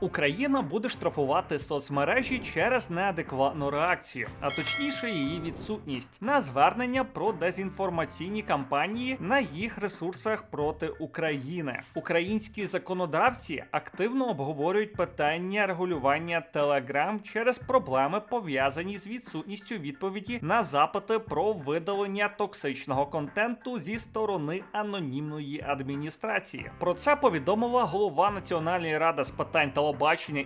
Україна буде штрафувати соцмережі через неадекватну реакцію, а точніше її відсутність на звернення про дезінформаційні кампанії на їх ресурсах проти України. Українські законодавці активно обговорюють питання регулювання Telegram через проблеми пов'язані з відсутністю відповіді на запити про видалення токсичного контенту зі сторони анонімної адміністрації. Про це повідомила голова Національної ради з питань телебачення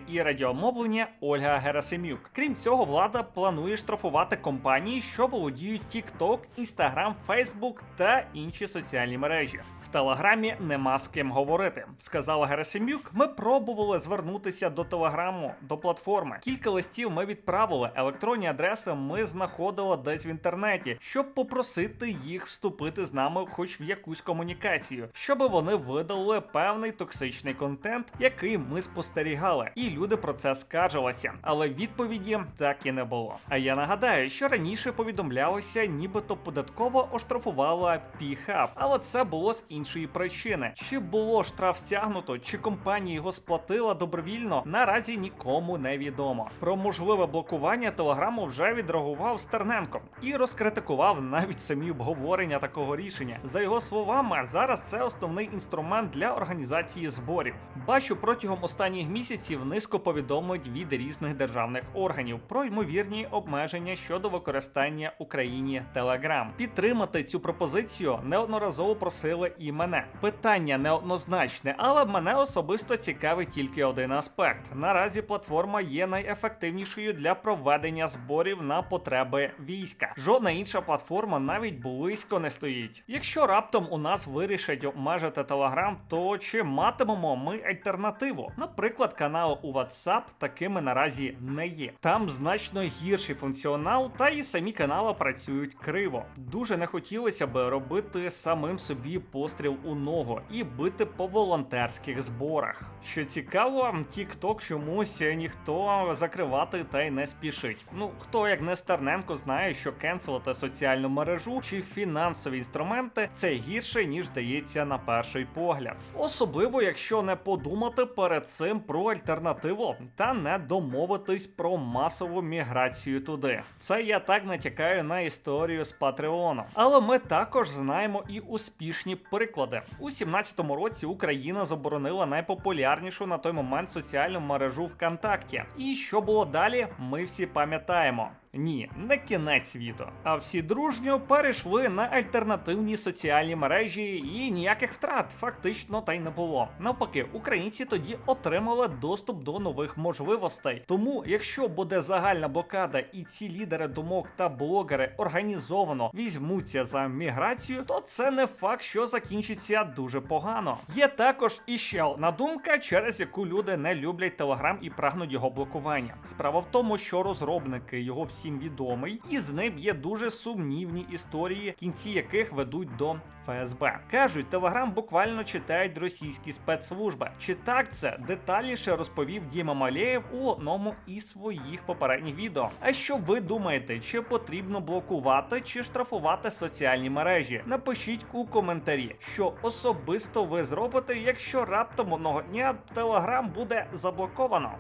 і радіомовлення Ольга Герасимюк. Крім цього, влада планує штрафувати компанії, що володіють TikTok, Instagram, Facebook та інші соціальні мережі. В Телеграмі нема з ким говорити, сказала Герасимюк. Ми пробували звернутися до Телеграму, до платформи. Кілька листів ми відправили. Електронні адреси ми знаходили десь в інтернеті, щоб попросити їх вступити з нами, хоч в якусь комунікацію, щоб вони видалили певний токсичний контент, який ми спостерігали, і люди про це скаржилися. Але відповіді так і не було. А я нагадаю, що раніше повідомлялося, нібито податково оштрафувала P-Hub, але це було з іншої причини. Чи було штраф стягнуто, чи компанія його сплатила добровільно, наразі нікому не відомо. Про можливе блокування телеграму вже відреагував Стерненко і розкритикував навіть самі обговорення такого рішення. За його словами, зараз це основний інструмент для організації зборів. Бачу протягом останніх місяців низко повідомлень від різних державних органів про ймовірні обмеження щодо використання Україні Telegram. Підтримати цю пропозицію неодноразово просили і мене. Питання неоднозначне, але мене особисто цікавить тільки один аспект. Наразі платформа є найефективнішою для проведення зборів на потреби війська. Жодна інша платформа навіть близько не стоїть. Якщо раптом у нас вирішать обмежити Telegram, то чи матимемо ми альтернативу? Наприклад, канали у WhatsApp такими наразі не є. Там значно гірший функціонал, та і самі канали працюють криво. Дуже не хотілося би робити самим собі постріл у ногу і бити по волонтерських зборах. Що цікаво, TikTok чомусь ніхто закривати та й не спішить. Ну хто як не Стерненко знає, що кенселити соціальну мережу чи фінансові інструменти це гірше ніж здається на перший погляд. Особливо, якщо не подумати перед цим про альтернативу та не домовитись про масову міграцію туди. Це я так натякаю на історію з Патреоном. Але ми також знаємо і успішні приклади. У 17-му році Україна заборонила найпопулярнішу на той момент соціальну мережу ВКонтакті. І що було далі, ми всі пам'ятаємо. Ні, не кінець світу. А всі дружньо перейшли на альтернативні соціальні мережі, і ніяких втрат фактично та й не було. Навпаки, українці тоді отримали доступ до нових можливостей. Тому, якщо буде загальна блокада і ці лідери думок та блогери організовано візьмуться за міграцію, то це не факт, що закінчиться дуже погано. Є також іще одна думка, через яку люди не люблять Телеграм і прагнуть його блокування. Справа в тому, що розробники його всім відомий, і з ним є дуже сумнівні історії, кінці яких ведуть до ФСБ. Кажуть, Телеграм буквально читають російські спецслужби. Чи так це детальніше розповів Діма Малєєв у одному із своїх попередніх відео. А що ви думаєте, чи потрібно блокувати чи штрафувати соціальні мережі? Напишіть у коментарі, що особисто ви зробите, якщо раптом одного дня Телеграм буде заблоковано.